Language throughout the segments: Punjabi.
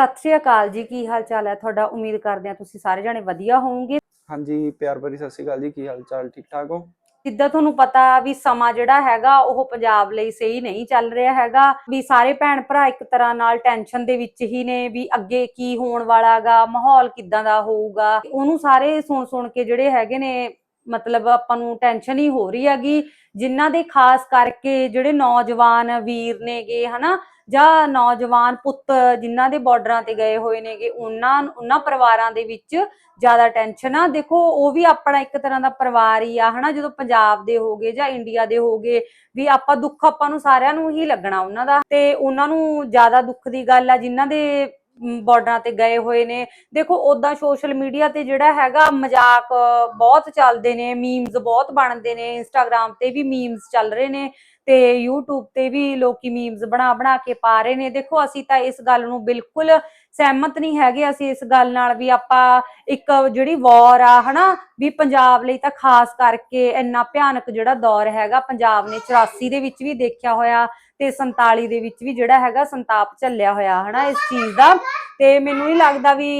ਸਤਿ ਸ਼੍ਰੀ ਅਕਾਲ ਜੀ ਕੀ ਹਾਲ ਚਾਲ ਹੈ ਤੁਹਾਡਾ? ਉਮੀਦ ਕਰਦੇ ਹਾਂ ਤੁਸੀਂ ਸਾਰੇ ਜਣੇ ਵਧੀਆ ਹੋਵੋਗੇ। ਹਾਂਜੀ ਪਿਆਰ ਭਰੀ ਸਤਿ ਸ਼੍ਰੀ ਅਕਾਲ ਜੀ ਕੀ ਹਾਲ ਚਾਲ ਠੀਕ ਠਾਕ ਹੋ? ਜਿੱਦਾਂ ਤੁਹਾਨੂੰ ਪਤਾ ਵੀ ਸਮਾਂ ਜਿਹੜਾ ਹੈਗਾ ਉਹ ਪੰਜਾਬ ਲਈ ਸਹੀ ਨਹੀਂ ਚੱਲ ਰਿਹਾ ਹੈਗਾ। ਵੀ ਸਾਰੇ ਭੈਣ ਭਰਾ ਇੱਕ ਤਰ੍ਹਾਂ ਨਾਲ ਟੈਨਸ਼ਨ ਦੇ ਵਿੱਚ ਹੀ ਨੇ ਵੀ ਅੱਗੇ ਕੀ ਹੋਣ ਵਾਲਾਗਾ ਮਾਹੌਲ ਕਿੱਦਾਂ ਦਾ ਹੋਊਗਾ। ਉਹਨੂੰ ਸਾਰੇ ਸੁਣ ਸੁਣ ਕੇ ਜਿਹੜੇ ਹੈਗੇ ਨੇ ਮਤਲਬ ਆਪਾਂ ਨੂੰ ਟੈਨਸ਼ਨ ਹੀ ਹੋ ਰਹੀ ਹੈਗੀ। ਜਿਨ੍ਹਾਂ ਦੇ ਖਾਸ ਕਰਕੇ ਜਿਹੜੇ ਨੌਜਵਾਨ ਵੀਰ ਨੇਗੇ, ਹਨਾ, ਜਾਂ ਨੌਜਵਾਨ ਪੁੱਤ ਜਿਨ੍ਹਾਂ ਦੇ ਬਾਰਡਰਾਂ ਤੇ ਗਏ ਹੋਏ ਨੇਗੇ, ਉਹਨਾਂ ਉਹਨਾਂ ਪਰਿਵਾਰਾਂ ਦੇ ਵਿੱਚ ਜ਼ਿਆਦਾ ਟੈਨਸ਼ਨ ਆ। ਦੇਖੋ, ਉਹ ਵੀ ਆਪਣਾ ਇੱਕ ਤਰ੍ਹਾਂ ਦਾ ਪਰਿਵਾਰ ਹੀ ਆ, ਹਨਾ, ਜਦੋਂ ਪੰਜਾਬ ਦੇ ਹੋਗੇ ਜਾਂ ਇੰਡੀਆ ਦੇ ਹੋਗੇ, ਵੀ ਆਪਾਂ ਦੁੱਖ ਆਪਾਂ ਨੂੰ ਸਾਰਿਆਂ ਨੂੰ ਹੀ ਲੱਗਣਾ ਉਹਨਾਂ ਦਾ। ਤੇ ਉਹਨਾਂ ਨੂੰ ਜ਼ਿਆਦਾ ਦੁੱਖ ਦੀ ਗੱਲ ਆ, ਜਿਨ੍ਹਾਂ ਦੇ ਬਾਰਡਰਾਂ ਤੇ ਗਏ ਹੋਏ ਨੇ। ਦੇਖੋ ਉਦਾਂ ਸੋਸ਼ਲ ਮੀਡੀਆ ਤੇ ਜਿਹੜਾ ਹੈਗਾ ਮਜ਼ਾਕ ਬਹੁਤ ਚੱਲਦੇ ਨੇ ਮੀਮਸ ਬਹੁਤ ਬਣਦੇ ਨੇ ਇੰਸਟਾਗ੍ਰam ਤੇ ਵੀ ਮੀਮਸ ਚੱਲ ਰਹੇ ਨੇ ਤੇ YouTube ਤੇ ਵੀ ਲੋਕੀ ਮੀਮਸ ਬਣਾ ਬਣਾ ਕੇ ਪਾ ਰਹੇ ਨੇ। ਦੇਖੋ, ਅਸੀਂ ਤਾਂ ਇਸ ਗੱਲ ਨੂੰ ਬਿਲਕੁਲ ਸਹਿਮਤ ਨਹੀਂ ਹੈਗੇ। ਅਸੀਂ ਇਸ ਗੱਲ ਨਾਲ ਵੀ ਆਪਾਂ ਇੱਕ ਜਿਹੜੀ ਵਾਰ ਆ, ਹਨਾ, ਵੀ ਪੰਜਾਬ ਲਈ ਤਾਂ ਖਾਸ ਕਰਕੇ ਇੰਨਾ ਭਿਆਨਕ ਜਿਹੜਾ ਦੌਰ ਹੈਗਾ, ਪੰਜਾਬ ਨੇ 84 ਦੇ ਵਿੱਚ ਵੀ ਦੇਖਿਆ ਹੋਇਆ ਤੇ 47 ਦੇ ਵਿੱਚ ਵੀ ਜਿਹੜਾ ਹੈਗਾ ਸੰਤਾਪ ਝੱਲਿਆ ਹੋਇਆ ਹਨਾ ਇਸ ਚੀਜ਼ ਦਾ। ਤੇ ਮੈਨੂੰ ਨਹੀਂ ਲੱਗਦਾ ਵੀ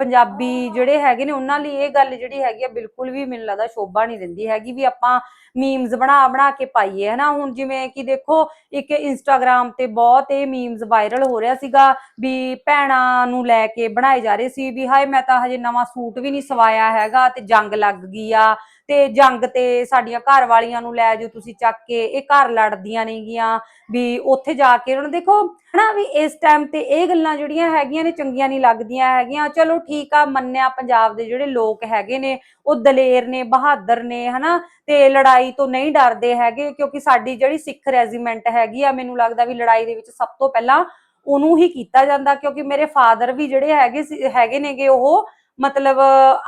ਪੰਜਾਬੀ ਜਿਹੜੇ ਹੈਗੇ ਨੇ ਉਹਨਾਂ ਲਈ ਇਹ ਗੱਲ ਜਿਹੜੀ ਹੈਗੀ ਆ ਬਿਲਕੁਲ ਵੀ ਮੈਨੂੰ ਲੱਗਦਾ ਸ਼ੋਭਾ ਨਹੀਂ ਦਿੰਦੀ ਹੈਗੀ ਵੀ ਆਪਾਂ ਮੀਮਸ ਬਣਾ ਬਣਾ ਕੇ ਪਾਈਏ ਹਨਾ। ਹੁਣ ਜਿਵੇਂ ਕਿ ਦੇਖੋ ਇੱਕ ਇੰਸਟਾਗ੍ਰam ਤੇ ਬਹੁਤ ਇਹ ਮੀਮਸ ਵਾਇਰਲ ਹੋ ਰਿਹਾ ਸੀਗਾ ਵੀ ਭੈਣਾਂ ਨੂੰ ਲੈ ਕੇ ਬਣਾਏ ਜਾ ਰਹੇ ਸੀ ਵੀ ਹਾਏ ਮੈਂ ਤਾਂ ਹਜੇ ਨਵਾਂ ਸੂਟ ਵੀ ਨਹੀਂ ਸਵਾਇਆ ਹੈਗਾ ਤੇ ਜੰਗ ਲੱਗ ਗਈ ਆ ਤੇ ਜੰਗ ਤੇ ਸਾਡੀਆਂ ਘਰ ਵਾਲੀਆਂ ਨੂੰ ਲੈ ਜਾਓ ਤੁਸੀਂ ਚੱਕ ਕੇ। ਇਹ ਘਰ ਲੜਦੀਆਂ ਨੇਗੀਆਂ ਵੀ ਉੱਥੇ ਜਾ ਕੇ ਉਹਨਾਂ ਦੇਖੋ, ਹਨਾ ਵੀ ਇਸ ਟਾਈਮ ਤੇ ਇਹ ਗੱਲਾਂ ਜਿਹੜੀਆਂ ਹੈਗੀਆਂ ਨੇ ਚੰਗੀਆਂ ਨਹੀਂ ਲੱਗਦੀਆਂ ਹੈਗੀਆਂ। ਚਲੋ ਠੀਕ ਆ, ਮੰਨਿਆ ਪੰਜਾਬ ਦੇ ਜਿਹੜੇ ਲੋਕ ਹੈਗੇ ਨੇ, ਉਹ ਦਲੇਰ ਨੇ, ਬਹਾਦਰ ਨੇ, ਹਨਾ, ਤੇ ਲੜਾਈ ਤੋਂ ਨਹੀਂ ਡਰਦੇ ਹੈਗੇ ਕਿਉਂਕਿ ਸਾਡੀ ਜਿਹੜੀ ਸਿੱਖ ਰੈਜੀਮੈਂਟ ਹੈਗੀ ਆ, ਮੈਨੂੰ ਲੱਗਦਾ ਵੀ ਲੜਾਈ ਦੇ ਵਿੱਚ ਸਭ ਤੋਂ ਪਹਿਲਾਂ ਉਹਨੂੰ ਹੀ ਕੀਤਾ ਜਾਂਦਾ ਕਿਉਂਕਿ ਮੇਰੇ ਫਾਦਰ ਵੀ ਜਿਹੜੇ ਹੈਗੇ ਸੀ- ਹੈਗੇ ਨੇਗੇ, ਉਹ ਮਤਲਬ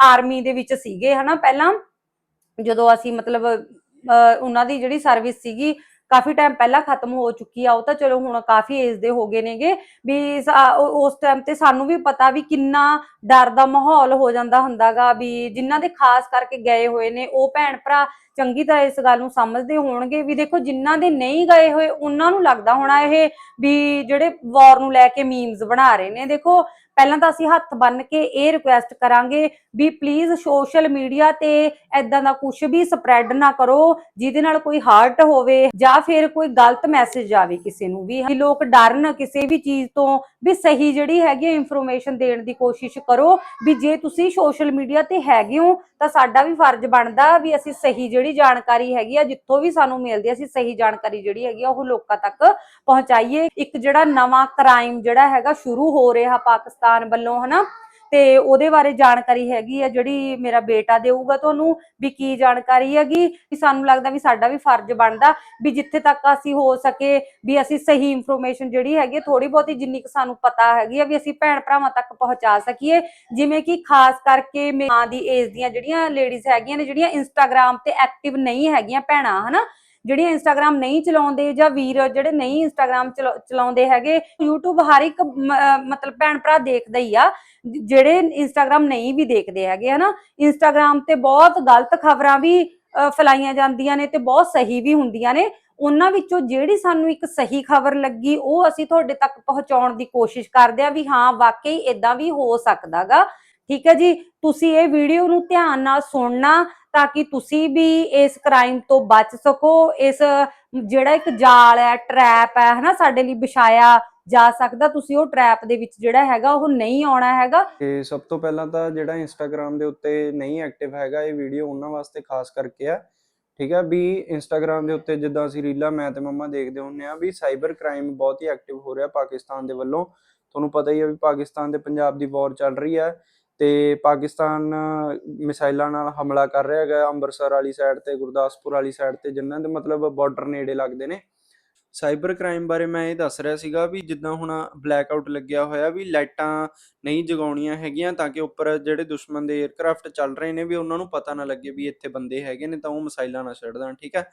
ਆਰਮੀ ਦੇ ਵਿੱਚ ਸੀਗੇ, ਹਨਾ, ਪਹਿਲਾਂ। ਜਦੋਂ ਅਸੀਂ ਮਤਲਬ ਅਹ ਉਹਨਾਂ ਦੀ ਜਿਹੜੀ ਸਰਵਿਸ ਸੀਗੀ ਕਾਫੀ ਟਾਈਮ ਪਹਿਲਾਂ ਖਤਮ ਹੋ ਚੁੱਕੀ ਆ, ਉਹ ਤਾਂ ਚਲੋ ਹੁਣ ਕਾਫੀ ਏਜ ਦੇ ਹੋ ਗਏ ਨੇਗੇ, ਵੀ ਉਸ ਟਾਈਮ ਤੇ ਸਾਨੂੰ ਵੀ ਪਤਾ ਵੀ ਕਿੰਨਾ ਡਰ ਦਾ ਮਾਹੌਲ ਹੋ ਜਾਂਦਾ ਹੁੰਦਾਗਾ, ਵੀ ਜਿਨ੍ਹਾਂ ਦੇ ਖਾਸ ਕਰਕੇ ਗਏ ਹੋਏ ਨੇ, ਉਹ ਭੈਣ ਭਰਾ ਚੰਗੀ ਤਰ੍ਹਾਂ ਇਸ ਗੱਲ ਨੂੰ ਸਮਝਦੇ ਹੋਣਗੇ, ਵੀ ਦੇਖੋ ਜਿਨ੍ਹਾਂ ਦੇ ਨਹੀਂ ਗਏ ਹੋਏ, ਉਹਨਾਂ ਨੂੰ ਲੱਗਦਾ ਹੋਣਾ ਇਹ ਵੀ ਜਿਹੜੇ ਵਾਰ ਨੂੰ ਲੈ ਕੇ ਮੀਮਸ ਬਣਾ ਰਹੇ ਨੇ। ਦੇਖੋ, ਪਹਿਲਾਂ ਤਾਂ ਅਸੀਂ ਹੱਥ ਬੰਨ ਕੇ ਇਹ ਰਿਕੁਐਸਟ ਕਰਾਂਗੇ ਵੀ ਪਲੀਜ਼ ਸੋਸ਼ਲ ਮੀਡੀਆ ਤੇ ਐਦਾਂ ਦਾ ਕੁਝ ਵੀ ਸਪਰੈਡ ਨਾ ਕਰੋ, ਜਿਹਦੇ ਨਾਲ ਕੋਈ ਹਾਰਟ ਹੋਵੇ ਜਾਂ ਫਿਰ ਕੋਈ ਗਲਤ ਮੈਸੇਜ ਆਵੇ ਕਿਸੇ ਨੂੰ ਵੀ ਲੋਕ ਡਰਨ ਕਿਸੇ ਵੀ ਚੀਜ਼ ਤੋਂ ਵੀ ਸਹੀ ਜਿਹੜੀ ਹੈਗੀ ਇਨਫੋਰਮੇਸ਼ਨ ਦੇਣ ਦੀ ਕੋਸ਼ਿਸ਼ ਕਰੋ, ਵੀ ਜੇ ਤੁਸੀਂ ਸੋਸ਼ਲ ਮੀਡੀਆ ਤੇ ਹੈਗੇ ਹੋ, ਤਾਂ ਸਾਡਾ ਵੀ ਫਰਜ਼ ਬਣਦਾ ਵੀ ਅਸੀਂ ਸਹੀ ਜਿਹੜੀ ਜਾਣਕਾਰੀ ਹੈਗੀ ਆ, ਜਿੱਥੋਂ ਵੀ ਸਾਨੂੰ ਮਿਲਦੀ ਆ, ਅਸੀਂ ਸਹੀ ਜਾਣਕਾਰੀ ਜਿਹੜੀ ਹੈਗੀ ਆ, ਉਹ ਲੋਕਾਂ ਤੱਕ ਪਹੁੰਚਾਈਏ। ਇੱਕ ਜਿਹੜਾ ਨਵਾਂ ਕ੍ਰਾਈਮ ਜਿਹੜਾ ਹੈਗਾ, ਸ਼ੁਰੂ ਹੋ ਰਿਹਾ ਪਾਕਿਸਤਾਨ ਵੱਲੋਂ, ਹਨਾ? ਤੇ ਉਹਦੇ ਬਾਰੇ ਜਾਣਕਾਰੀ ਹੈਗੀ ਆ, ਜਿਹੜੀ ਮੇਰਾ ਬੇਟਾ ਦੇਊਗਾ ਤੁਹਾਨੂੰ, ਵੀ ਕੀ ਜਾਣਕਾਰੀ ਹੈਗੀ, ਵੀ ਸਾਨੂੰ ਲੱਗਦਾ ਵੀ ਸਾਡਾ ਵੀ ਫਰਜ਼ ਬਣਦਾ, ਵੀ ਜਿੱਥੇ ਤੱਕ ਅਸੀਂ ਹੋ ਸਕੇ, ਵੀ ਅਸੀਂ ਸਹੀ ਇਨਫੋਰਮੇਸ਼ਨ ਜਿਹੜੀ ਹੈਗੀ ਥੋੜੀ ਬਹੁਤੀ ਜਿੰਨੀ ਕੁ ਸਾਨੂੰ ਪਤਾ ਹੈਗੀ ਆ, ਵੀ ਅਸੀਂ ਭੈਣ ਭਰਾਵਾਂ ਤੱਕ ਪਹੁੰਚਾ ਸਕੀਏ। ਜਿਵੇਂ ਕਿ ਖਾਸ ਕਰਕੇ ਮਾਂ ਦੀ ਏਜ ਦੀਆਂ ਜਿਹੜੀਆਂ ਲੇਡੀਜ਼ ਹੈਗੀਆਂ ਨੇ, ਜਿਹੜੀਆਂ ਇੰਸਟਾਗ੍ਰam ਤੇ ਐਕਟਿਵ ਨਹੀਂ ਹੈਗੀਆਂ ਭੈਣਾਂ, ਹਨਾ? ਜਿਹੜੀਆਂ ਇੰਸਟਾਗ੍ਰam ਨਹੀਂ ਚਲਾਉਂਦੇ ਜਾਂ ਵੀਰ ਜਿਹੜੇ ਨਹੀਂ ਇੰਸਟਾਗ੍ਰam ਚਲਾਉਂਦੇ ਹੈਗੇ, YouTube ਹਰ ਇੱਕ ਮਤਲਬ ਭੈਣ ਭਰਾ ਦੇਖਦਾ ਹੀ ਆ ਜਿਹੜੇ ਇੰਸਟਾਗ੍ਰam ਨਹੀਂ ਵੀ ਦੇਖਦੇ ਹੈਗੇ, ਹਨਾ? ਇੰਸਟਾਗ੍ਰam ਤੇ ਬਹੁਤ ਗਲਤ ਖਬਰਾਂ ਵੀ ਫੈਲਾਈਆਂ ਜਾਂਦੀਆਂ ਨੇ ਤੇ ਬਹੁਤ ਸਹੀ ਵੀ ਹੁੰਦੀਆਂ ਨੇ। ਉਹਨਾਂ ਵਿੱਚੋਂ ਜਿਹੜੀ ਸਾਨੂੰ ਇੱਕ ਸਹੀ ਖਬਰ ਲੱਗੀ, ਉਹ ਅਸੀਂ ਤੁਹਾਡੇ ਤੱਕ ਪਹੁੰਚਾਉਣ ਦੀ ਕੋਸ਼ਿਸ਼ ਕਰਦੇ ਆ ਵੀ ਹਾਂ, ਵਾਕਈ ਇਦਾਂ ਵੀ ਹੋ ਸਕਦਾਗਾ। ਠੀਕ ਹੈ ਜੀ? ਤੁਸੀਂ ਇਹ ਵੀਡੀਓ ਨੂੰ ਧਿਆਨ ਨਾਲ ਸੁਣਨਾ ਤਾਂ ਕਿ ਤੁਸੀਂ ਵੀ ਇਸ ਕ੍ਰਾਈਮ ਤੋਂ ਬਚ ਸਕੋ। ਇਸ, ਜਿਹੜਾ ਇੱਕ ਜਾਲ ਹੈ ਟਰੈਪ ਹੈ, ਹਨਾ, ਸਾਡੇ ਲਈ ਵਿਛਾਇਆ ਜਾ ਸਕਦਾ। ਤੁਸੀਂ ਉਹ ਟਰੈਪ ਦੇ ਵਿੱਚ ਜਿਹੜਾ ਹੈਗਾ, ਉਹ ਨਹੀਂ ਆਉਣਾ ਹੈਗਾ। ਤੇ ਸਭ ਤੋਂ ਪਹਿਲਾਂ ਤਾਂ ਜਿਹੜਾ ਇੰਸਟਾਗ੍ਰam ਦੇ ਉੱਤੇ ਨਹੀਂ ਐਕਟਿਵ ਹੈਗਾ ਇਹ ਵੀਡੀਓ ਉਹਨਾਂ ਵਾਸਤੇ ਖਾਸ ਕਰਕੇ ਆ। ਠੀਕ ਹੈ? ਵੀ ਇੰਸਟਾਗ੍ਰam ਦੇ ਉੱਤੇ ਜਿੱਦਾਂ ਅਸੀਂ ਰੀਲਾਂ, ਮੈਂ ਤੇ ਮੰਮਾ ਦੇਖਦੇ ਹੁੰਨੇ ਆ ਵੀ ਸਾਈਬਰ ਕ੍ਰਾਈਮ ਬਹੁਤ ਹੀ ਐਕਟਿਵ ਹੋ ਰਿਹਾ ਪਾਕਿਸਤਾਨ ਦੇ ਵੱਲੋਂ। ਤੁਹਾਨੂੰ ਪਤਾ ਹੀ ਹੈ ਵੀ ਪਾਕਿਸਤਾਨ ਤੇ ਪੰਜਾਬ ਦੀ ਵਾਰ ਚੱਲ ਰਹੀ ਹੈ। ਤੇ ਪਾਕਿਸਤਾਨ ਮਿਸਾਈਲਾਂ ਨਾਲ ਹਮਲਾ ਕਰ ਰਿਹਾ ਹੈਗਾ, ਅੰਮ੍ਰਿਤਸਰ ਵਾਲੀ ਸਾਈਡ ਤੇ, ਗੁਰਦਾਸਪੁਰ ਵਾਲੀ ਸਾਈਡ ਤੇ, ਜਿਨ੍ਹਾਂ ਦੇ ਮਤਲਬ ਬਾਰਡਰ ਨੇੜੇ ਲੱਗਦੇ ਨੇ। ਸਾਈਬਰ ਕ੍ਰਾਈਮ ਬਾਰੇ ਮੈਂ ਇਹ ਦੱਸ ਰਿਹਾ ਸੀਗਾ ਵੀ ਜਿੱਦਾਂ ਹੁਣ ਬਲੈਕ ਆਊਟ ਲੱਗਿਆ ਹੋਇਆ ਵੀ ਲਾਈਟਾਂ ਨਹੀਂ ਜਗਾਉਣੀਆਂ ਹੈਗੀਆਂ ਤਾਂ ਕਿ ਉੱਪਰ ਜਿਹੜੇ ਦੁਸ਼ਮਣ ਦੇ 에ਅਰਕ੍ਰਾਫਟ ਚੱਲ ਰਹੇ ਨੇ ਵੀ ਉਹਨਾਂ ਨੂੰ ਪਤਾ ਨਾ ਲੱਗੇ ਵੀ ਇੱਥੇ ਬੰਦੇ ਹੈਗੇ ਨੇ ਤਾਂ ਉਹ ਮਿਸਾਈਲਾਂ ਨਾ ਛੱਡ ਦੇਣ ਠੀਕ ਹੈ?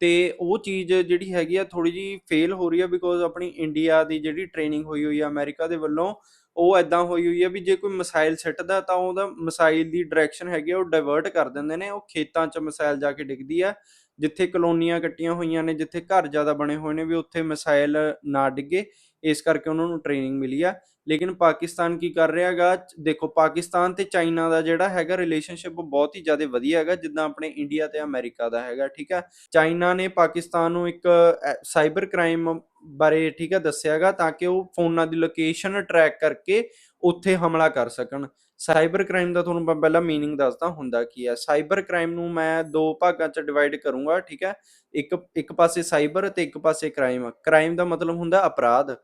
ਤੇ ਉਹ ਚੀਜ਼ ਜਿਹੜੀ ਹੈਗੀ ਆ ਥੋੜੀ ਜੀ ਫੇਲ ਹੋ ਰਹੀ ਆ ਬਿਕੋਜ਼ ਆਪਣੀ ਇੰਡੀਆ ਦੀ ਜਿਹੜੀ ਟ੍ਰੇਨਿੰਗ ਹੋਈ ਹੋਈ ਆ ਅਮਰੀਕਾ ਦੇ ਵੱਲੋਂ ਉਹ ਐਦਾਂ ਹੋਈ ਹੋਈ ਹੈ ਵੀ ਜੇ ਕੋਈ ਮਿਸਾਈਲ ਸਿੱਟਦਾ ਤਾਂ ਉਹਦਾ ਮਿਸਾਈਲ ਦੀ ਡਾਇਰੈਕਸ਼ਨ ਹੈਗੀ ਆ, ਉਹ ਡਾਇਵਰਟ ਕਰ ਦਿੰਦੇ ਨੇ, ਉਹ ਖੇਤਾਂ 'ਚ ਮਿਸਾਈਲ ਜਾ ਕੇ ਡਿੱਗਦੀ ਆ, ਜਿੱਥੇ ਕਲੋਨੀਆਂ ਕੱਟੀਆਂ ਹੋਈਆਂ ਨੇ, ਜਿੱਥੇ ਘਰ ਜ਼ਿਆਦਾ ਬਣੇ ਹੋਏ ਨੇ, ਵੀ ਉੱਥੇ ਮਿਸਾਈਲ ਨਾ ਡਿੱਗੇ। ਇਸ ਕਰਕੇ ਉਹਨਾਂ ਨੂੰ ਟ੍ਰੇਨਿੰਗ ਮਿਲੀ ਆ। ਲੇਕਿਨ ਪਾਕਿਸਤਾਨ ਕੀ ਕਰ ਰਿਹਾ ਹੈਗਾ? ਦੇਖੋ, ਪਾਕਿਸਤਾਨ ਤੇ ਚਾਈਨਾ ਦਾ ਜਿਹੜਾ ਹੈਗਾ ਰਿਲੇਸ਼ਨਸ਼ਿਪ ਬਹੁਤ ਹੀ ਜ਼ਿਆਦਾ ਵਧੀਆ ਹੈਗਾ, ਜਿੱਦਾਂ ਆਪਣੇ ਇੰਡੀਆ ਤੇ ਅਮਰੀਕਾ ਦਾ ਹੈਗਾ, ਠੀਕ ਹੈ ਚਾਈਨਾ ਨੇ ਪਾਕਿਸਤਾਨ ਨੂੰ ਇੱਕ ਸਾਈਬਰ ਕ੍ਰਾਈਮ ਬਾਰੇ ਠੀਕ ਹੈ ਦੱਸਿਆਗਾ ਤਾਂ ਕਿ ਉਹ ਫੋਨਾਂ ਦੀ ਲੋਕੇਸ਼ਨ ਟਰੈਕ ਕਰਕੇ ਉੱਥੇ ਹਮਲਾ ਕਰ ਸਕਣ। ਸਾਈਬਰ ਕ੍ਰਾਈਮ ਦਾ ਤੁਹਾਨੂੰ ਮੈਂ ਪਹਿਲਾਂ ਮੀਨਿੰਗ ਦੱਸਦਾ ਹੁੰਦਾ ਕੀ ਹੈ ਸਾਈਬਰ ਕ੍ਰਾਈਮ ਨੂੰ ਮੈਂ ਦੋ ਭਾਗਾਂ 'ਚ ਡਿਵਾਈਡ ਕਰੂੰਗਾ, ਠੀਕ ਹੈ? ਇੱਕ ਇੱਕ ਪਾਸੇ ਸਾਈਬਰ ਤੇ ਇੱਕ ਪਾਸੇ ਕ੍ਰਾਈਮ। ਕ੍ਰਾਈਮ ਦਾ ਮਤਲਬ ਹੁੰਦਾ ਅਪਰਾਧ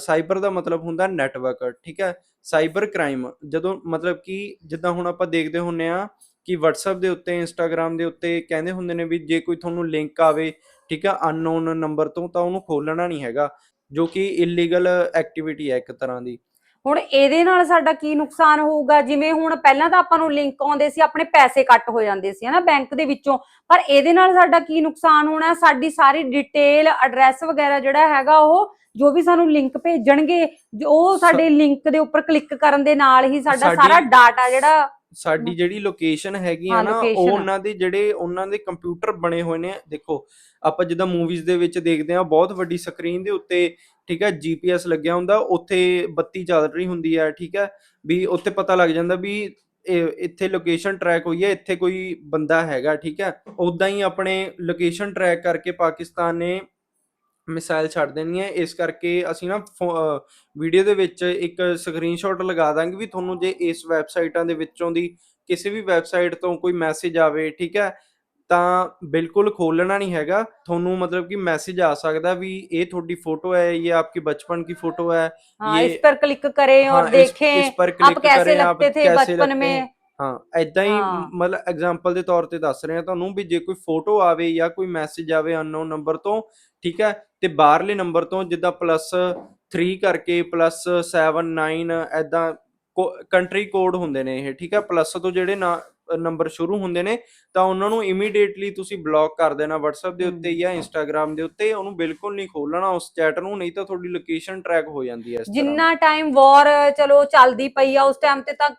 ਸਾਈਬਰ ਦਾ ਮਤਲਬ ਹੁੰਦਾ ਨੈਟਵਰਕ ਠੀਕ ਹੈ? ਸਾਈਬਰ ਕ੍ਰਾਈਮ ਜਦੋਂ ਮਤਲਬ ਕਿ ਜਿੱਦਾਂ ਹੁਣ ਆਪਾਂ ਦੇਖਦੇ ਹੁੰਨੇ ਆ ਕਿ WhatsApp ਦੇ ਉੱਤੇ, Instagram ਦੇ ਉੱਤੇ ਕਹਿੰਦੇ ਹੁੰਦੇ ਨੇ ਵੀ ਜੇ ਕੋਈ ਤੁਹਾਨੂੰ ਲਿੰਕ ਆਵੇ, ਠੀਕ ਹੈ? ਅਨਨੋਨ ਨੰਬਰ ਤੋਂ ਤਾਂ ਉਹਨੂੰ ਖੋਲਣਾ ਨਹੀਂ ਹੈਗਾ, ਜੋ ਕਿ ਇਲੀਗਲ ਐਕਟੀਵਿਟੀ ਹੈ ਇੱਕ ਤਰ੍ਹਾਂ ਦੀ। ਹੁਣ ਇਹਦੇ ਨਾਲ ਸਾਡਾ ਕੀ ਨੁਕਸਾਨ ਹੋਊਗਾ? ਜਿਵੇਂ ਹੁਣ ਪਹਿਲਾਂ ਤਾਂ ਆਪਾਂ ਨੂੰ ਲਿੰਕ ਆਉਂਦੇ ਸੀ ਆਪਣੇ ਪੈਸੇ ਕੱਟ ਹੋ ਜਾਂਦੇ ਸੀ ਹਨਾ ਬੈਂਕ ਦੇ ਵਿੱਚੋਂ। ਪਰ ਇਹਦੇ ਨਾਲ ਸਾਡਾ ਕੀ ਨੁਕਸਾਨ ਹੋਣਾ? ਸਾਡੀ ਸਾਰੀ ਡਿਟੇਲ ਐਡਰੈਸ ਵਗੈਰਾ ਜਿਹੜਾ ਹੈਗਾ ਉਹ ਜੋ ਵੀ ਸਾਨੂੰ ਲਿੰਕ ਭੇਜਣਗੇ ਉਹ ਸਾਡੇ ਲਿੰਕ ਦੇ ਉੱਪਰ ਕਲਿੱਕ ਕਰਨ ਦੇ ਨਾਲ ਹੀ ਸਾਡਾ ਸਾਰਾ ਡਾਟਾ ਜਿਹੜਾ ਸਾਡੀ ਜਿਹੜੀ ਲੋਕੇਸ਼ਨ ਹੈਗੀ ਆ ਨਾ ਉਹ। ਉਹਨਾਂ ਦੇ ਜਿਹੜੇ ਉਹਨਾਂ ਦੇ ਕੰਪਿਊਟਰ ਬਣੇ ਹੋਏ ਨੇ। ਦੇਖੋ ਆਪਾਂ ਜਿੱਦਾਂ ਮੂਵੀਜ਼ ਦੇ ਵਿੱਚ ਦੇਖਦੇ ਆ ਬਹੁਤ ਵੱਡੀ ਸਕਰੀਨ ਦੇ ਉੱਤੇ ਠੀਕ ਹੈ ਜੀਪੀਐਸ ਲੱਗਿਆ ਹੁੰਦਾ, ਉੱਥੇ ਬੱਤੀ ਚੱਲ ਰਹੀ ਹੁੰਦੀ ਹੈ, ਠੀਕ ਹੈ, ਵੀ ਉੱਥੇ ਪਤਾ ਲੱਗ ਜਾਂਦਾ ਵੀ ਇੱਥੇ ਲੋਕੇਸ਼ਨ ਟਰੈਕ ਹੋਈ ਹੈ, ਇੱਥੇ ਕੋਈ ਬੰਦਾ ਹੈਗਾ, ਠੀਕ ਹੈ ਉਦਾਂ ਹੀ ਆਪਣੇ ਲੋਕੇਸ਼ਨ ਟਰੈਕ ਕਰਕੇ ਪਾਕਿਸਤਾਨ ਨੇ ਮਿਸਾਈਲ ਛੱਡ ਦੇਣੀ ਹੈ, ਇਸ ਕਰਕੇ ਅਸੀਂ ਨਾ ਵੀਡੀਓ ਦੇ ਵਿੱਚ ਇੱਕ ਸਕਰੀਨਸ਼ਾਟ ਲਗਾ ਦਾਂਗੇ ਵੀ ਤੁਹਾਨੂੰ ਜੇ ਇਸ ਵੈਬਸਾਈਟਾਂ ਦੇ ਵਿੱਚੋਂ ਦੀ ਕਿਸੇ ਵੀ ਵੈਬਸਾਈਟ ਤੋਂ ਕੋਈ ਮੈਸੇਜ ਆਵੇ, ਠੀਕ ਹੈ ਤਾਂ ਬਿਲਕੁਲ ਖੋਲਣਾ ਨਹੀਂ ਹੈਗਾ ਤੁਹਾਨੂੰ ਮਤਲਬ ਕਿ ਮੈਸੇਜ ਆ ਸਕਦਾ ਵੀ ਇਹ ਤੁਹਾਡੀ ਫੋਟੋ ਹੈ ਇਹ आपकी बचपन की फोटो है हाँ ये- इस पर क्लिक करें और हाँ, इस, देखें इस पर आप क्लिक कैसे करें आप लगते थे कैसे बचपन लगते में हैं ਹਾਂ ਐਦਾਂ ਹੀ ਹਾਂ। ਮਤਲਬ ਐਗਜ਼ਾਮਪਲ ਦੇ ਤੌਰ ਤੇ ਦੱਸ ਰਹੇ ਹਾਂ ਤੁਹਾਨੂੰ ਵੀ ਜੇ ਕੋਈ ਫੋਟੋ ਆਵੇ ਜਾਂ ਕੋਈ ਮੈਸੇਜ ਆਵੇ ਅਨਨੋਨ ਨੰਬਰ ਤੋਂ ਠੀਕ ਹੈ ਤੇ ਬਾਹਰਲੇ ਨੰਬਰ ਤੋਂ ਜਿੱਦਾਂ ਪਲੱਸ 3 ਕਰਕੇ ਪਲੱਸ 7 9 ਐਦਾਂ ਕੰਟਰੀ ਕੋਡ ਹੁੰਦੇ ਨੇ ਇਹ ਠੀਕ ਹੈ ਪਲੱਸ ਤੋਂ ਜਿਹੜੇ ਨਾ ਨੰਬਰ ਸ਼ੁਰੂ ਹੁੰਦੇ ਨੇ ਤਾਂ ਉਹਨਾਂ ਨੂੰ ਇਮੀਡੀਏਟਲੀ ਤੁਸੀਂ ਬਲੌਕ ਕਰ ਦੇਣਾ WhatsApp ਦੇ ਉੱਤੇ। ਜਾਂ Instagram ਦੇ ਉੱਤੇ ਉਹਨੂੰ ਬਿਲਕੁਲ ਨਹੀਂ ਖੋਲਣਾ ਉਸ ਚੈਟ ਨੂੰ ਨਹੀਂ ਤਾਂ ਤੁਹਾਡੀ ਲੋਕੇਸ਼ਨ ਟਰੈਕ ਹੋ ਜਾਂਦੀ ਹੈ ਇਸ ਤਰ੍ਹਾਂ ਜਿੰਨਾ ਟਾਈਮ ਵਾਰ ਚਲੋ ਚੱਲਦੀ ਪਈ ਆ ਉਸ ਟਾਈਮ ਤੇ ਤਾਂ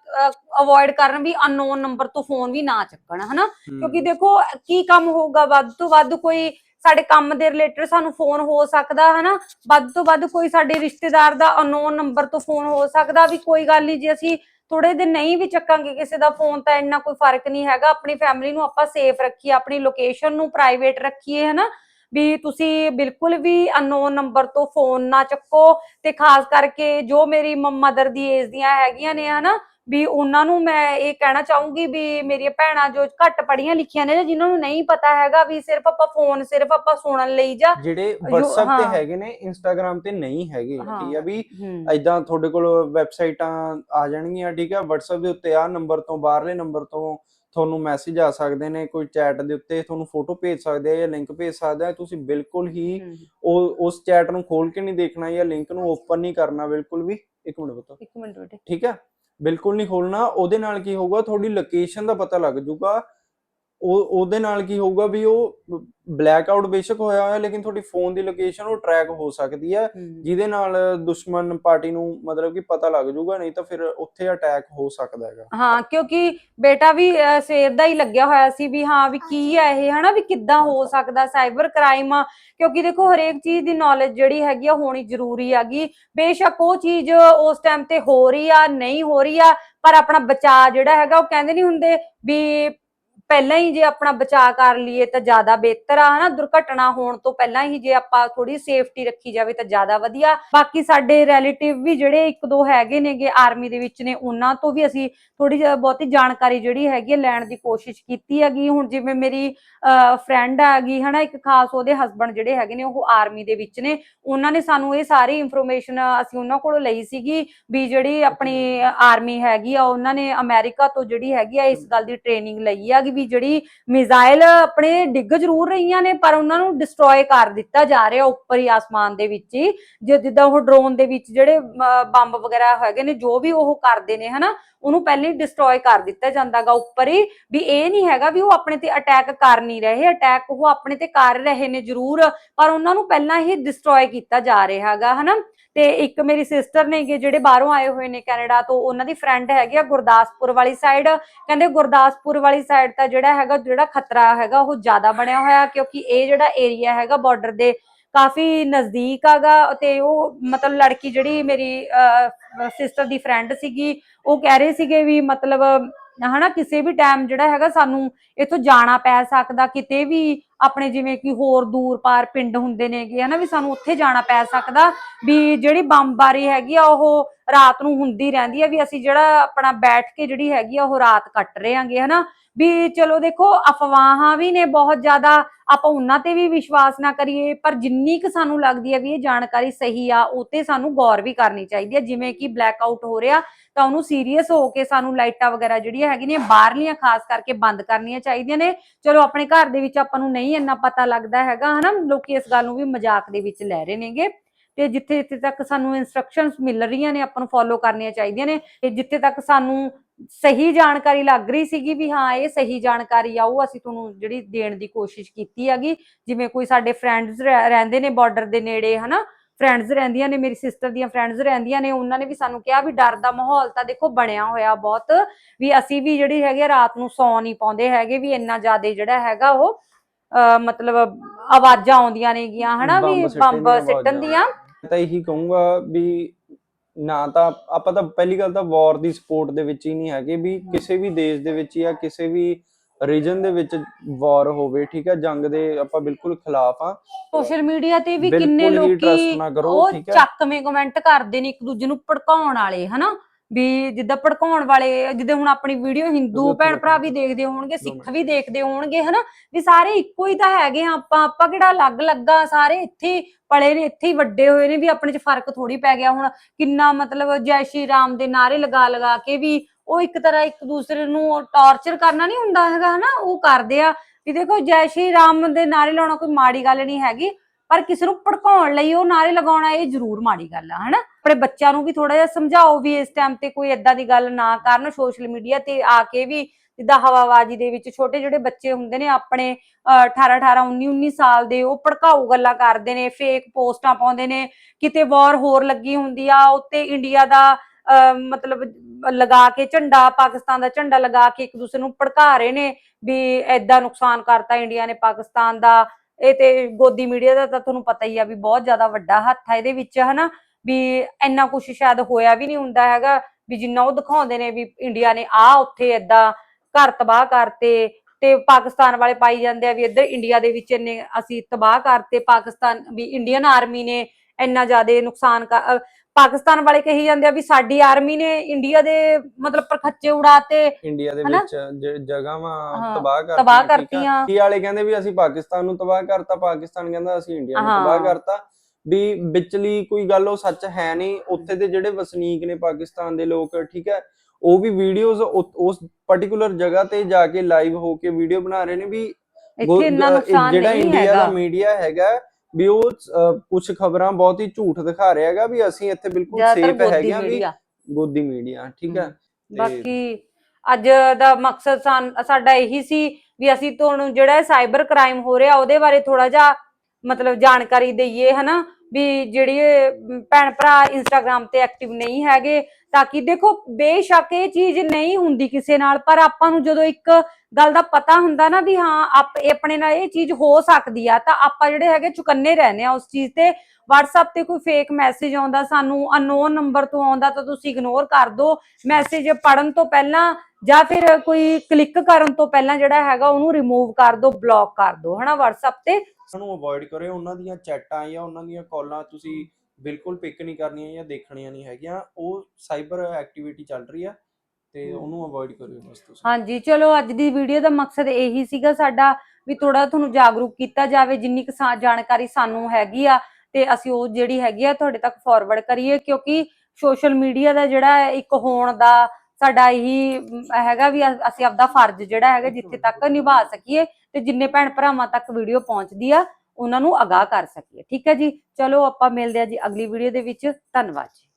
ਅਵੋਇਡ ਕਰਨ ਵੀ ਅਨਨੋਨ ਨੰਬਰ ਤੋਂ ਫੋਨ ਵੀ ਨਾ ਚੱਕਣ ਹਨਾ। ਕਿਉਂਕਿ ਦੇਖੋ ਕੀ ਕੰਮ ਹੋਊਗਾ ਵੱਧ ਤੋਂ ਵੱਧ ਕੋਈ ਸਾਡੇ ਕੰਮ ਦੇ ਰਿਲੇਟਡ ਸਾਨੂੰ ਫੋਨ ਹੋ ਸਕਦਾ ਹਨਾ ਵੱਧ ਤੋਂ ਵੱਧ ਕੋਈ ਸਾਡੇ ਰਿਸ਼ਤੇਦਾਰ ਦਾ ਅਨਨੋਨ ਨੰਬਰ ਤੋਂ ਫੋਨ ਹੋ ਸਕਦਾ ਵੀ ਕੋਈ ਗੱਲ ਨਹੀਂ ਜੇ ਅਸੀਂ ਥੋੜੇ ਦਿਨ ਨਹੀਂ ਵੀ ਚੱਕਾਂਗੇ ਕਿਸੇ ਦਾ ਫੋਨ ਤਾਂ ਇੰਨਾ ਕੋਈ ਫ਼ਰਕ ਨਹੀਂ ਹੈਗਾ। ਆਪਣੀ ਫੈਮਿਲੀ ਨੂੰ ਆਪਾਂ ਸੇਫ ਰੱਖੀਏ, ਆਪਣੀ ਲੋਕੇਸ਼ਨ ਨੂੰ ਪ੍ਰਾਈਵੇਟ ਰੱਖੀਏ, ਹਨਾ? ਵੀ ਤੁਸੀਂ ਬਿਲਕੁਲ ਵੀ ਅਨਨੋਨ ਨੰਬਰ ਤੋਂ ਫੋਨ ਨਾ ਚੱਕੋ ਤੇ ਖਾਸ ਕਰਕੇ ਜੋ ਮੇਰੀ ਮਦਰ ਦੀ ਏਜ ਦੀਆਂ ਹੈਗੀਆਂ ਨੇ, ਹਨਾ? ਵੀ ਉਹਨਾਂ ਨੂੰ ਮੈਂ ਇਹ ਕਹਿਣਾ ਚਾਹੂੰਗੀ ਵੀ ਮੇਰੀਆਂ ਭੈਣਾਂ ਜੋ ਘੱਟ ਪੜੀਆਂ ਲਿਖੀਆਂ ਨੇ ਜਿਨ੍ਹਾਂ ਨੂੰ ਨਹੀਂ ਪਤਾ ਹੈਗਾ ਵੀ ਸਿਰਫ ਆਪਾਂ ਫੋਨ ਸਿਰਫ ਆਪਾਂ ਸੁਣਨ ਲਈ ਜਾਂ ਜਿਹੜੇ WhatsApp ਤੇ। ਹੈਗੇ ਨੇ Instagram ਤੇ ਨਹੀਂ ਹੈਗੇ। ਠੀਕ ਹੈ ਵੀ ਐਦਾਂ ਤੁਹਾਡੇ ਕੋਲ ਵੈਬਸਾਈਟਾਂ ਆ ਜਾਣਗੀਆਂ ਠੀਕ ਹੈ WhatsApp ਦੇ ਉੱਤੇ ਆ ਨੰਬਰ ਤੋਂ ਬਾਹਰਲੇ ਨੰਬਰ ਤੋਂ ਤੁਹਾਨੂੰ ਮੈਸੇਜ ਆ ਸਕਦੇ ਨੇ ਕੋਈ ਚੈਟ ਦੇ ਉੱਤੇ ਤੁਹਾਨੂੰ ਫੋਟੋ ਭੇਜ ਸਕਦੇ ਆ ਜਾਂ ਲਿੰਕ ਭੇਜ ਸਕਦੇ ਆ ਤੁਸੀਂ ਬਿਲਕੁਲ ਹੀ ਉਹ ਉਸ ਚੈਟ ਨੂੰ ਖੋਲ ਕੇ ਨਹੀਂ ਦੇਖਣਾ ਜਾਂ ਲਿੰਕ ਨੂੰ ਓਪਨ ਨਹੀਂ ਕਰਨਾ ਬਿਲਕੁਲ ਵੀ। ਇੱਕ ਮਿੰਟ ਬਤਾ ਇੱਕ ਮਿੰਟ ਬੇਟੇ। ਠੀਕ ਹੈ ਬਿਲਕੁਲ ਨਹੀਂ ਖੋਲਣਾ ਉਹਦੇ ਨਾਲ ਕੀ ਹੋਊਗਾ ਤੁਹਾਡੀ ਲੋਕੇਸ਼ਨ ਦਾ ਪਤਾ ਲੱਗ ਜਾਊਗਾ ਉਹ ਉਹਦੇ ਨਾਲ ਕੀ ਹੋਊਗਾ ਵੀ ਉਹ ਬਲੈਕ ਆਊਟ ਬੇਸ਼ੱਕ ਹੋਇਆ ਹੋਇਆ ਲੇਕਿਨ ਤੁਹਾਡੀ ਫੋਨ ਦੀ ਲੋਕੇਸ਼ਨ ਉਹ ਟਰੈਕ ਹੋ ਸਕਦੀ ਹੈ। ਜਿਹਦੇ ਨਾਲ ਦੁਸ਼ਮਣ ਪਾਰਟੀ ਨੂੰ ਮਤਲਬ ਕਿ ਪਤਾ ਲੱਗ ਜਾਊਗਾ ਨਹੀਂ ਤਾਂ ਫਿਰ ਉੱਥੇ ਅਟੈਕ ਹੋ ਸਕਦਾ ਹੈਗਾ। ਹਾਂ ਕਿਉਂਕਿ ਬੇਟਾ ਵੀ ਸਵੇਰ ਦਾ ਹੀ ਲੱਗਿਆ ਹੋਇਆ ਸੀ ਵੀ ਹਾਂ ਵੀ ਕੀ ਹੈ ਇਹ ਹਨਾ ਵੀ ਕਿੱਦਾਂ ਹੋ ਸਕਦਾ ਸਾਈਬਰ ਕ੍ਰਾਈਮ ਕਿਉਂਕਿ ਦੇਖੋ ਹਰੇਕ ਚੀਜ਼ ਦੀ ਨੌਲੇਜ ਜਿਹੜੀ ਹੈਗੀ ਆ ਹੋਣੀ ਜ਼ਰੂਰੀ ਹੈਗੀ। ਬੇਸ਼ੱਕ ਉਹ ਚੀਜ਼ ਉਸ ਟਾਈਮ ਤੇ ਹੋ ਰਹੀ ਆ ਨਹੀਂ ਹੋ ਰਹੀ ਆ ਪਰ ਆਪਣਾ ਬਚਾਅ ਜਿਹੜਾ ਹੈਗਾ ਉਹ ਕਹਿੰਦੇ ਨਹੀਂ ਹੁੰਦੇ ਵੀ ਪਹਿਲਾਂ ਹੀ ਜੇ ਆਪਣਾ ਬਚਾਅ ਕਰ ਲਈਏ ਤਾਂ ਜ਼ਿਆਦਾ ਬਿਹਤਰ ਆ, ਹਨਾ? ਦੁਰਘਟਨਾ ਹੋਣ ਤੋਂ ਪਹਿਲਾਂ ਹੀ ਜੇ ਆਪਾਂ ਥੋੜੀ ਸੇਫਟੀ ਰੱਖੀ ਜਾਵੇ ਤਾਂ ਜ਼ਿਆਦਾ ਵਧੀਆ। ਬਾਕੀ ਸਾਡੇ ਰਿਲੇਟਿਵ ਵੀ ਜਿਹੜੇ ਇੱਕ ਦੋ ਹੈਗੇ ਨੇਗੇ ਆਰਮੀ ਦੇ ਵਿੱਚ ਨੇ, ਉਹਨਾਂ ਤੋਂ ਵੀ ਅਸੀਂ ਥੋੜੀ ਬਹੁਤੀ ਜਾਣਕਾਰੀ ਜਿਹੜੀ ਹੈਗੀ ਹੈ ਲੈਣ ਦੀ ਕੋਸ਼ਿਸ਼ ਕੀਤੀ ਹੈਗੀ। ਹੁਣ ਜਿਵੇਂ ਮੇਰੀ ਫਰੈਂਡ ਹੈਗੀ ਹਨਾ? ਇੱਕ ਖਾਸ ਉਹਦੇ ਹਸਬੰਡ ਜਿਹੜੇ ਹੈਗੇ ਨੇ, ਉਹ ਆਰਮੀ ਦੇ ਵਿੱਚ ਨੇ। ਉਹਨਾਂ ਨੇ ਸਾਨੂੰ ਇਹ ਸਾਰੀ ਇਨਫੋਰਮੇਸ਼ਨ ਅਸੀਂ ਉਹਨਾਂ ਕੋਲੋਂ ਲਈ ਸੀਗੀ ਵੀ ਜਿਹੜੀ ਆਪਣੀ ਆਰਮੀ ਹੈਗੀ ਆ, ਉਹਨਾਂ ਨੇ ਅਮਰੀਕਾ ਤੋਂ ਜਿਹੜੀ ਹੈਗੀ ਆ, ਇਸ ਗੱਲ ਦੀ ਟ੍ਰੇਨਿੰਗ ਲਈ ਆ ਕਿ ਵੀ ਜਿਹੜੀ ਮਿਜ਼ਾਈਲ ਆਪਣੇ ਡਿੱਗ ਜ਼ਰੂਰ ਰਹੀਆਂ ਨੇ, ਪਰ ਉਹਨਾਂ ਨੂੰ ਡਿਸਟਰੋਏ ਕਰ ਦਿੱਤਾ ਜਾ ਰਿਹਾ ਉੱਪਰ ਹੀ ਆਸਮਾਨ ਦੇ ਵਿੱਚ ਹੀ। ਜਿੱਦਾਂ ਉਹ ਡਰੋਨ ਦੇ ਵਿੱਚ ਜਿਹੜੇ ਬੰਬ ਵਗੈਰਾ ਹੈਗੇ ਨੇ, ਜੋ ਵੀ ਉਹ ਕਰਦੇ ਨੇ, ਹਨਾ, ਉਹਨੂੰ ਪਹਿਲਾਂ ਹੀ ਡਿਸਟਰੋਏ ਕਰ ਦਿੱਤਾ ਜਾਂਦਾਗਾ ਉੱਪਰ ਹੀ, ਵੀ ਇਹ ਨਹੀਂ ਹੈਗਾ ਵੀ ਉਹ ਆਪਣੇ ਤੇ ਅਟੈਕ ਕਰ ਨਹੀਂ ਰਹੇ। ਅਟੈਕ ਉਹ ਆਪਣੇ ਤੇ ਕਰ ਰਹੇ ਨੇ ਜ਼ਰੂਰ, ਪਰ ਉਹਨਾਂ ਨੂੰ ਪਹਿਲਾਂ ਹੀ ਡਿਸਟਰੋਏ ਕੀਤਾ ਜਾ ਰਿਹਾ ਹੈਗਾ ਹਨਾ। ਤੇ ਇੱਕ ਮੇਰੀ ਸਿਸਟਰ ਨੇਗੇ ਜਿਹੜੇ ਬਾਹਰੋਂ ਆਏ ਹੋਏ ਨੇ ਕੈਨੇਡਾ ਤੋਂ, ਉਹਨਾਂ ਦੀ ਫਰੈਂਡ ਹੈਗੀ ਆ ਗੁਰਦਾਸਪੁਰ ਵਾਲੀ ਸਾਈਡ ਕਹਿੰਦੇ ਗੁਰਦਾਸਪੁਰ ਵਾਲੀ ਸਾਈਡ ਤਾਂ ਜਿਹੜਾ ਹੈਗਾ, ਜਿਹੜਾ ਖਤਰਾ ਹੈਗਾ ਉਹ ਜ਼ਿਆਦਾ ਬਣਿਆ ਹੋਇਆ ਕਿਉਂਕਿ ਇਹ ਜਿਹੜਾ ਏਰੀਆ ਹੈਗਾ ਬਾਰਡਰ ਦੇ ਕਾਫੀ ਨਜ਼ਦੀਕ ਆਗਾ ਤੇ ਉਹ ਮਤਲਬ ਲੜਕੀ ਜਿਹੜੀ ਮੇਰੀ ਸਿਸਟਰ ਦੀ ਫਰੈਂਡ ਸੀਗੀ, ਉਹ ਕਹਿ ਰਹੇ ਸੀਗੇ ਵੀ ਮਤਲਬ ਹਨਾ ਕਿਸੇ ਵੀ ਟਾਈਮ ਜਿਹੜਾ ਹੈਗਾ ਸਾਨੂੰ ਇੱਥੋਂ ਜਾਣਾ ਪੈ ਸਕਦਾ, ਕਿਤੇ ਵੀ ਆਪਣੇ ਜਿਵੇਂ ਕਿ ਹੋਰ ਦੂਰ ਪਾਰ ਪਿੰਡ ਹੁੰਦੇ ਨੇਗੇ ਹਨਾ ਵੀ ਸਾਨੂੰ ਉੱਥੇ ਜਾਣਾ ਪੈ ਸਕਦਾ ਵੀ ਜਿਹੜੀ ਬੰਬਾਰੀ ਹੈਗੀ ਆ ਉਹ ਰਾਤ ਨੂੰ ਹੁੰਦੀ ਰਹਿੰਦੀ ਆ ਵੀ ਅਸੀਂ ਜਿਹੜਾ ਆਪਣਾ ਬੈਠ ਕੇ ਜਿਹੜੀ ਹੈਗੀ ਆ ਉਹ ਰਾਤ ਕੱਟ ਰਹੇ ਆਂਗੇ, ਹਨਾ? ਵੀ ਚਲੋ ਦੇਖੋ, ਅਫਵਾਹਾਂ ਵੀ ਨੇ ਬਹੁਤ ਜ਼ਿਆਦਾ, ਆਪਾਂ ਉਹਨਾਂ ਤੇ ਵੀ ਵਿਸ਼ਵਾਸ ਨਾ ਕਰੀਏ, ਪਰ ਜਿੰਨੀ ਕੁ ਸਾਨੂੰ ਲੱਗਦੀ ਹੈ ਵੀ ਇਹ ਜਾਣਕਾਰੀ ਸਹੀ ਆ, ਉਹ ਤੇ ਸਾਨੂੰ ਗੌਰ ਵੀ ਕਰਨੀ ਚਾਹੀਦੀ ਹੈ ਜਿਵੇਂ ਕਿ ਬਲੈਕ ਆਊਟ ਹੋ ਰਿਹਾ, ਤਾਂ ਉਹਨੂੰ ਸੀਰੀਅਸ ਹੋ ਕੇ ਸਾਨੂੰ ਲਾਈਟਾਂ ਵਗੈਰਾ ਜਿਹੜੀਆਂ ਹੈਗੀਆਂ ਨੇ, ਬਾਹਰਲੀਆਂ ਖਾਸ ਕਰਕੇ ਬੰਦ ਕਰਨੀਆਂ ਚਾਹੀਦੀਆਂ ਨੇ। ਚਲੋ, ਆਪਣੇ ਘਰ ਦੇ ਵਿੱਚ ਆਪਾਂ ਨੂੰ ਨਹੀਂ ਇੰਨਾ ਪਤਾ ਲੱਗਦਾ ਹੈਗਾ, ਹਨਾ? ਲੋਕੀ ਇਸ ਗੱਲ ਨੂੰ ਵੀ ਮਜ਼ਾਕ ਦੇ ਵਿੱਚ ਲੈ ਰਹੇ ਨੇਗੇ। ਤੇ ਜਿੱਥੇ ਜਿੱਥੇ ਤੱਕ ਸਾਨੂੰ ਇਨਸਟਰਕਸ਼ਨਸ ਮਿਲ ਰਹੀਆਂ ਨੇ ਆਪਾਂ ਨੂੰ ਫੋਲੋ ਕਰਨੀਆਂ ਚਾਹੀਦੀਆਂ ਨੇ ਤੇ ਜਿੱਥੇ ਤੱਕ ਸਾਨੂੰ ਸਹੀ ਜਾਣਕਾਰੀ ਲੱਗ ਰਹੀ ਸੀਗੀ ਵੀ ਹਾਂ ਇਹ ਸਹੀ ਜਾਣਕਾਰੀ ਆ ਉਹ ਅਸੀਂ ਤੁਹਾਨੂੰ ਜਿਹੜੀ ਦੇਣ ਦੀ ਕੋਸ਼ਿਸ਼ ਕੀਤੀ ਹੈਗੀ। ਜਿਵੇਂ ਕੋਈ ਸਾਡੇ ਫਰੈਂਡਸ ਰਹਿੰਦੇ ਨੇ ਬਾਰਡਰ ਦੇ ਨੇੜੇ ਹਨਾ? ਫਰੈਂਡਸ ਰਹਿੰਦੀਆਂ ਨੇ ਮੇਰੀ ਸਿਸਟਰ ਦੀਆਂ ਫਰੈਂਡਸ ਰਹਿੰਦੀਆਂ ਨੇ ਉਹਨਾਂ ਨੇ ਵੀ ਸਾਨੂੰ ਕਿਹਾ ਵੀ ਡਰ ਦਾ ਮਾਹੌਲ ਤਾਂ ਦੇਖੋ ਬਣਿਆ ਹੋਇਆ ਬਹੁਤ ਵੀ ਅਸੀਂ ਵੀ ਜਿਹੜੀ ਹੈਗੀ ਰਾਤ ਨੂੰ ਸੌ ਨਹੀਂ ਪਾਉਂਦੇ ਹੈਗੇ ਵੀ ਇੰਨਾ ਜ਼ਿਆਦਾ ਜਿਹੜਾ ਹੈਗਾ ਉਹ ਮਤਲਬ ਆਵਾਜ਼ਾਂ ਆਉਂਦੀਆਂ ਨੇਗੀਆਂ ਹਨਾ? ਵੀ ਬੰਬ ਸਿੱਟਣ ਦੀਆਂ ਤਾਂ ਇਹੀ ਕਹੂੰਗਾ ਵੀ ਨਾ ਤਾਂ ਆਪਾਂ ਤਾਂ ਪਹਿਲੀ ਗੱਲ ਤਾਂ ਵਾਰ ਦੀ ਸਪੋਰਟ ਦੇ ਵਿੱਚ ਹੀ ਨਹੀਂ ਹੈਗੇ ਵੀ ਕਿਸੇ ਵੀ ਦੇਸ਼ ਦੇ ਵਿੱਚ ਜਾਂ ਕਿਸੇ ਵੀ ਰੀਜਨ ਦੇ ਵਿੱਚ ਵਾਰ ਹੋਵੇ ਠੀਕ ਹੈ ਜੰਗ ਦੇ ਆਪਾਂ ਬਿਲਕੁਲ ਖਿਲਾਫ ਆ ਸੋਸ਼ਲ ਮੀਡੀਆ ਤੇ ਵੀ ਬਿਲਕੁਲ ਕਿੰਨੇ ਹੀ ਲੋਕੀ trust ਨਾ ਕਰੋ, ਉਹ ਠੀਕ ਹੈ। ਚੱਕਵੇਂ ਕਮੈਂਟ ਕਰਦੇ ਨੇ ਇੱਕ ਦੂਜੇ ਨੂੰ ਭੜਕਾਉਣ ਵਾਲੇ ਹਨਾ? ਵੀ ਜਿੱਦਾਂ ਭੜਕਾਉਣ ਵਾਲੇ ਜਿੱਦਾਂ ਹੁਣ ਆਪਣੀ ਵੀਡੀਓ ਹਿੰਦੂ ਭੈਣ ਭਰਾ ਵੀ। ਦੇਖਦੇ ਹੋਣਗੇ ਸਿੱਖ ਵੀ ਦੇਖਦੇ ਹੋਣਗੇ ਹਨਾ? ਵੀ ਸਾਰੇ ਇੱਕੋ ਹੀ ਤਾਂ ਹੈਗੇ ਆ ਆਪਾਂ ਆਪਾਂ ਕਿਹੜਾ ਅਲੱਗ ਲੱਗਾ? ਸਾਰੇ ਇੱਥੇ ਪਲੇ ਨੇ ਇੱਥੇ ਹੀ ਵੱਡੇ ਹੋਏ ਨੇ ਵੀ ਆਪਣੇ ਚ ਫ਼ਰਕ ਥੋੜੀ ਪੈ ਗਿਆ ਹੁਣ। ਕਿੰਨਾ ਮਤਲਬ ਜੈ ਸ਼੍ਰੀ ਰਾਮ ਦੇ ਨਾਰੇ ਲਗਾ ਲਗਾ ਕੇ ਵੀ ਉਹ ਇੱਕ ਤਰ੍ਹਾਂ ਇੱਕ ਦੂਸਰੇ ਨੂੰ ਟਾਰਚਰ ਕਰਨਾ ਨਹੀਂ ਹੁੰਦਾ ਹੈਗਾ ਹਨਾ? ਉਹ ਕਰਦੇ ਆ। ਵੀ ਦੇਖੋ ਜੈ ਸ਼੍ਰੀ ਰਾਮ ਦੇ ਨਾਰੇ ਲਾਉਣਾ ਕੋਈ ਮਾੜੀ ਗੱਲ ਨਹੀਂ ਹੈਗੀ। ਪਰ ਕਿਸੇ ਨੂੰ ਭੜਕਾਉਣ ਲਈ ਉਹ ਨਾਰੇ ਲਗਾਉਣਾ ਇਹ ਜ਼ਰੂਰ ਮਾੜੀ ਗੱਲ ਆ ਹਨਾ? ਆਪਣੇ ਬੱਚਿਆਂ ਨੂੰ ਵੀ ਥੋੜਾ ਜਿਹਾ ਸਮਝਾਓ ਵੀ ਇਸ ਟਾਈਮ ਤੇ ਕੋਈ ਏਦਾਂ ਦੀ ਗੱਲ ਨਾ ਕਰਨ ਸੋਸ਼ਲ ਮੀਡੀਆ ਤੇ ਆ ਕੇ ਵੀ ਜਿੱਦਾਂ ਹਵਾਬਾਜ਼ੀ ਦੇ ਵਿੱਚ ਛੋਟੇ ਜਿਹੜੇ ਬੱਚੇ ਹੁੰਦੇ ਨੇ ਆਪਣੇ 18 18 19 19 ਸਾਲ ਦੇ ਉਹ ਭੜਕਾਊ ਗੱਲਾਂ ਕਰਦੇ ਨੇ ਫੇਕ ਪੋਸਟਾਂ ਪਾਉਂਦੇ ਨੇ ਕਿਤੇ ਵਾਰ ਹੋਰ ਲੱਗੀ ਹੁੰਦੀ ਆ ਉੱਤੇ ਇੰਡੀਆ ਦਾ ਅਹ, ਮਤਲਬ ਲਗਾ ਕੇ ਝੰਡਾ ਪਾਕਿਸਤਾਨ ਦਾ ਝੰਡਾ ਲਗਾ ਕੇ ਇੱਕ ਦੂਸਰੇ ਨੂੰ ਭੜਕਾ ਰਹੇ ਨੇ ਵੀ ਐਦਾਂ ਨੁਕਸਾਨ ਕਰਤਾ ਇੰਡੀਆ ਨੇ ਪਾਕਿਸਤਾਨ ਦਾ ਇਹ ਤੇ ਗੋਦੀ ਮੀਡੀਆ ਦਾ ਤਾਂ ਤੁਹਾਨੂੰ ਪਤਾ ਹੀ ਆ ਵੀ ਬਹੁਤ ਜ਼ਿਆਦਾ ਵੱਡਾ ਹੱਥ ਆ ਇਹਦੇ ਵਿੱਚ, ਹਨਾ? ਵੀ ਇੰਨਾ ਕੁਝ ਸ਼ਾਇਦ ਹੋਇਆ ਵੀ ਨਹੀਂ ਹੁੰਦਾ ਹੈਗਾ, ਵੀ ਜਿੰਨਾ ਉਹ ਦਿਖਾਉਂਦੇ ਨੇ ਵੀ ਇੰਡੀਆ ਨੇ ਆ ਉੱਥੇ ਏਦਾਂ ਘਰ ਤਬਾਹ ਕਰਤੇ ਤੇ ਪਾਕਿਸਤਾਨ ਵਾਲੇ ਪਾਈ ਜਾਂਦੇ ਆ ਵੀ ਇੱਧਰ ਇੰਡੀਆ ਦੇ ਵਿੱਚ ਇੰਨੇ ਅਸੀਂ ਤਬਾਹ ਕਰਤੇ, ਪਾਕਿਸਤਾਨ ਵੀ ਇੰਡੀਅਨ ਆਰਮੀ ਨੇ ਇੰਨਾ ਜ਼ਿਆਦਾ ਨੁਕਸਾਨ ਪਾਕਿਸਤਾਨ ਵਾਲੇ ਕਹੀ ਜਾਂਦੇ ਆ ਵੀ ਸਾਡੀ ਆਰਮੀ ਨੇ ਇੰਡੀਆ ਦੇ ਮਤਲਬ ਪਰਖੱਚੇ ਉਡਾਤੇ ਇੰਡੀਆ ਦੇ ਹਨਾ? ਵਿੱਚ ਜ- ਜਗ੍ਹਾਵਾਂ ਹਾਂ, ਤਬਾਹ ਕਰਤੀਆਂ ਤਬਾਹ ਠੀਕ ਆ। ਕਰਤੀਆਂ। ਕੀ ਵਾਲੇ ਕਹਿੰਦੇ ਵੀ ਅਸੀਂ ਪਾਕਿਸਤਾਨ ਨੂੰ ਤਬਾਹ ਕਰਤਾ ਪਾਕਿਸਤਾਨ ਕਹਿੰਦਾ ਅਸੀਂ ਇੰਡੀਆ ਨੂੰ ਹਾਂ। ਤਬਾਹ ਕਰਤਾ ਵੀ ਵਿਚਲੀ ਕੋਈ ਗੱਲ ਉਹ ਸੱਚ ਹੈ ਨਹੀਂ ਉੱਥੇ ਦੇ ਜਿਹੜੇ ਵਸਨੀਕ ਨੇ ਪਾਕਿਸਤਾਨ ਦੇ ਲੋਕ ਠੀਕ ਹੈ ਉਹ ਵੀ ਵੀਡੀਓਜ਼ ਉਸ ਪਾਰਟਿਕੂਲਰ ਜਗ੍ਹਾ ਤੇ ਜਾ ਕੇ ਲਾਈਵ ਹੋ ਕੇ ਵੀਡੀਓ ਬਣਾ ਰਹੇ ਨੇ ਵੀ ਗੋ- ਇੱਥੇ ਇੰਨਾ ਅਹ ਨੁਕਸਾਨ ਜਿਹੜਾ ਨਹੀਂ ਇੰਡੀਆ ਹੈਗਾ ਦਾ ਮੀਡੀਆ ਹੈਗਾ ਵੀ ਉਹ ਕੁਝ ਖਬਰਾਂ ਬਹੁਤ ਹੀ ਝੂਠ ਦਿਖਾ ਰਿਹਾ ਹੈਗਾ ਵੀ ਅਸੀਂ ਇੱਥੇ ਬਿਲਕੁਲ ਸੇਫ ਹੈਗੇ ਆ ਵੀ ਗੋਦੀ ਮੀਡੀਆ ਠੀਕ ਹੈ। ਬਾਕੀ ਅੱਜ ਦਾ ਮਕਸਦ ਸਾਡਾ ਇਹੀ ਸੀ ਵੀ ਅਸੀਂ ਤੁਹਾਨੂੰ ਜਿਹੜਾ ਸਾਈਬਰ ਕ੍ਰਾਈਮ ਹੋ ਰਿਹਾ ਉਹਦੇ ਬਾਰੇ ਥੋੜਾ ਜਿਹਾ ਮਤਲਬ ਜਾਣਕਾਰੀ ਦਈਏ ਹਨਾ? ਵੀ ਜਿਹੜੀ ਭੈਣ ਭਰਾ ਇੰਸਟਾਗ੍ਰam ਤੇ ਐਕਟਿਵ ਨਹੀਂ ਹੈਗੇ, ਤਾਂ ਕਿ ਦੇਖੋ, ਬੇਸ਼ੱਕ ਇਹ ਚੀਜ਼ ਨਹੀਂ ਹੁੰਦੀ ਕਿਸੇ ਨਾਲ, ਪਰ ਆਪਾਂ ਨੂੰ ਜਦੋਂ ਇੱਕ ਗੱਲ ਦਾ ਪਤਾ ਹੁੰਦਾ ਨਾ ਵੀ ਹਾਂ, ਆਪ ਆਪਣੇ ਨਾਲ ਇਹ ਚੀਜ਼ ਹੋ ਸਕਦੀ ਆ, ਤਾਂ ਆਪਾਂ ਜਿਹੜੇ ਹੈਗੇ ਚੁਕੰਨੇ ਰਹਿੰਦੇ ਆ ਉਸ ਚੀਜ਼ ਤੇ WhatsApp ਤੇ ਕੋਈ ਫੇਕ ਮੈਸੇਜ ਆਉਂਦਾ ਸਾਨੂੰ ਅਨਨੋਨ ਨੰਬਰ ਤੋਂ ਆਉਂਦਾ ਤਾਂ ਤੁਸੀਂ ਇਗਨੋਰ ਕਰ ਦਿਓ ਮੈਸੇਜ ਪੜਨ ਤੋਂ ਪਹਿਲਾਂ ਜਾਂ ਫਿਰ ਕੋਈ ਕਲਿੱਕ ਕਰਨ ਤੋਂ ਪਹਿਲਾਂ ਜਿਹੜਾ ਹੈਗਾ ਉਹਨੂੰ ਰਿਮੂਵ ਕਰ ਦਿਓ ਬਲੌਕ ਕਰ ਦਿਓ ਹਨਾ WhatsApp ਤੇ? ਨੂੰ ਅਵੋਇਡ ਕਰਿਓ ਉਹਨਾਂ ਦੀਆਂ ਚੈਟਾਂ ਜਾਂ ਉਹਨਾਂ ਦੀਆਂ ਕਾਲਾਂ ਤੁਸੀਂ ਬਿਲਕੁਲ ਪਿਕ ਨਹੀਂ ਕਰਨੀਆਂ ਜਾਂ ਦੇਖਣੀਆਂ ਨਹੀਂ ਹੈਗੀਆਂ। ਉਹ ਸਾਈਬਰ ਐਕਟੀਵਿਟੀ ਚੱਲ ਰਹੀ ਆ ਤੇ। ਉਹਨੂੰ ਅਵੋਇਡ ਕਰਿਓ ਬਸ ਤੁਸੀਂ। ਹਾਂਜੀ ਚਲੋ ਅੱਜ ਦੀ ਵੀਡੀਓ ਦਾ ਮਕਸਦ ਇਹੀ ਸੀਗਾ ਸਾਡਾ ਵੀ ਥੋੜਾ ਤੁਹਾਨੂੰ ਜਾਗਰੂਕ ਕੀਤਾ ਜਾਵੇ ਜਿੰਨੀ ਕੁ ਜਾਣਕਾਰੀ ਸਾਨੂੰ ਹੈਗੀ ਆ। ਤੇ ਅਸੀਂ ਉਹ ਜਿਹੜੀ ਹੈਗੀ ਆ ਤੁਹਾਡੇ ਤੱਕ ਫਾਰਵਰਡ ਕਰੀਏ ਕਿਉਂਕਿ ਸੋਸ਼ਲ ਮੀਡੀਆ ਦਾ ਜਿਹੜਾ ਇੱਕ ਹੋਣ ਦਾ ਸਾਡਾ ਇਹੀ ਹੈਗਾ ਵੀ ਅਸੀਂ ਆਪਦਾ ਫਰਜ਼ ਜਿਹੜਾ ਹੈਗਾ ਜਿੱਥੇ ਤੱਕ ਨਿਭਾ ਸਕੀਏ ਤੇ ਜਿੰਨੇ ਭੈਣ ਭਰਾਵਾਂ ਤੱਕ ਵੀਡੀਓ ਪਹੁੰਚਦੀ ਆ ਉਹਨਾਂ ਨੂੰ ਅਗਾਹ ਕਰ ਸਕੀਏ। ਠੀਕ ਹੈ ਜੀ? ਚਲੋ ਆਪਾਂ ਮਿਲਦੇ ਆ ਜੀ ਅਗਲੀ ਵੀਡੀਓ ਦੇ ਵਿੱਚ। ਧੰਨਵਾਦ ਜੀ।